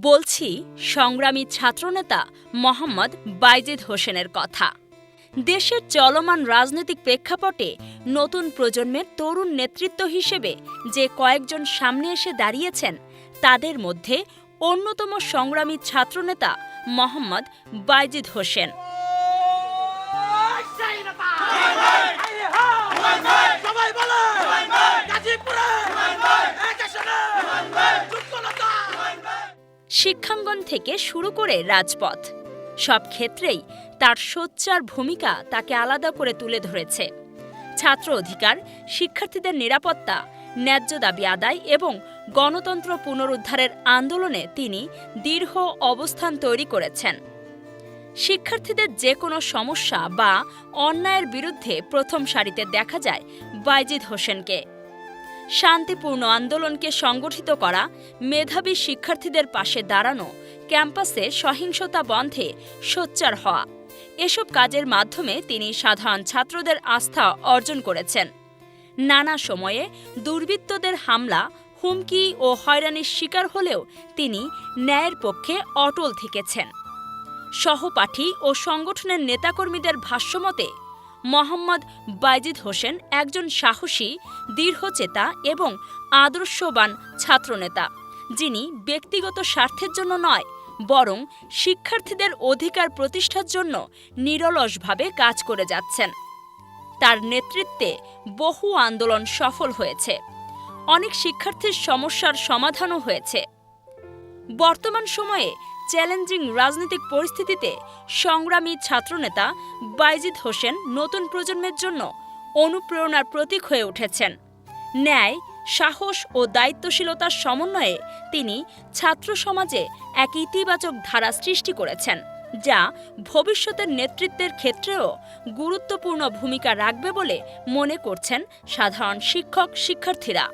বলছি, সংগ্রামী ছাত্রনেতা মোহাম্মদ বাইজিদ হোসেনের কথা। দেশের চলমান রাজনৈতিক প্রেক্ষাপটে নতুন প্রজন্মের তরুণ নেতৃত্ব হিসেবে যে কয়েকজন সামনে এসে দাঁড়িয়েছেন, তাদের মধ্যে অন্যতম সংগ্রামী ছাত্রনেতা মোহাম্মদ বাইজিদ হোসেন। শিক্ষাঙ্গন থেকে শুরু করে রাজপথ। সব ক্ষেত্রেই তার সোচ্চার ভূমিকা তাকে আলাদা করে তুলে ধরেছে। ছাত্র অধিকার, শিক্ষার্থীদের নিরাপত্তা, ন্যায্য দাবি আদায় এবং গণতন্ত্র পুনরুদ্ধারের আন্দোলনে তিনি দীর্ঘ অবস্থান তৈরি করেছেন। শিক্ষার্থীদের যে কোনো সমস্যা বা অন্যায়ের বিরুদ্ধে প্রথম সারিতে দেখা যায় বাইজিদ হোসেনকে। শান্তিপূর্ণ আন্দোলনকে সংগঠিত করা, মেধাবী শিক্ষার্থীদের পাশে দাঁড়ানো, ক্যাম্পাসে সহিংসতা বন্ধে সোচ্চার হওয়া। এসব কাজের মাধ্যমে তিনি সাধারণ ছাত্রদের আস্থা অর্জন করেছেন। নানা সময়ে দুর্বৃত্তদের হামলা, হুমকি ও হয়রানির শিকার হলেও তিনি ন্যায়ের পক্ষে অটল থেকেছেন। সহপাঠী ও সংগঠনের নেতাকর্মীদের ভাষ্যমতে মোহাম্মদ বাইজিদ হোসেন একজন সাহসী, দৃঢ়চেতা এবং আদর্শবান ছাত্রনেতা, যিনি ব্যক্তিগত স্বার্থের জন্য নয়, বরং শিক্ষার্থীদের অধিকার প্রতিষ্ঠার জন্য নিরলসভাবে কাজ করে যাচ্ছেন। তার নেতৃত্বে বহু আন্দোলন সফল হয়েছে। অনেক শিক্ষার্থীর সমস্যার সমাধানও হয়েছে। বর্তমান সময়ে চ্যালেঞ্জিং রাজনৈতিক পরিস্থিতিতে সংগ্রামী ছাত্রনেতা বাইজিদ হোসেন নতুন প্রজন্মের জন্য অনুপ্রেরণার প্রতীক হয়ে উঠেছেন। ন্যায়, সাহস ও দায়িত্বশীলতার সমন্বয়ে তিনি ছাত্র সমাজে এক ইতিবাচক ধারা সৃষ্টি করেছেন, যা ভবিষ্যতের নেতৃত্বের ক্ষেত্রেও গুরুত্বপূর্ণ ভূমিকা রাখবে বলে মনে করছেন সাধারণ শিক্ষক শিক্ষার্থীরা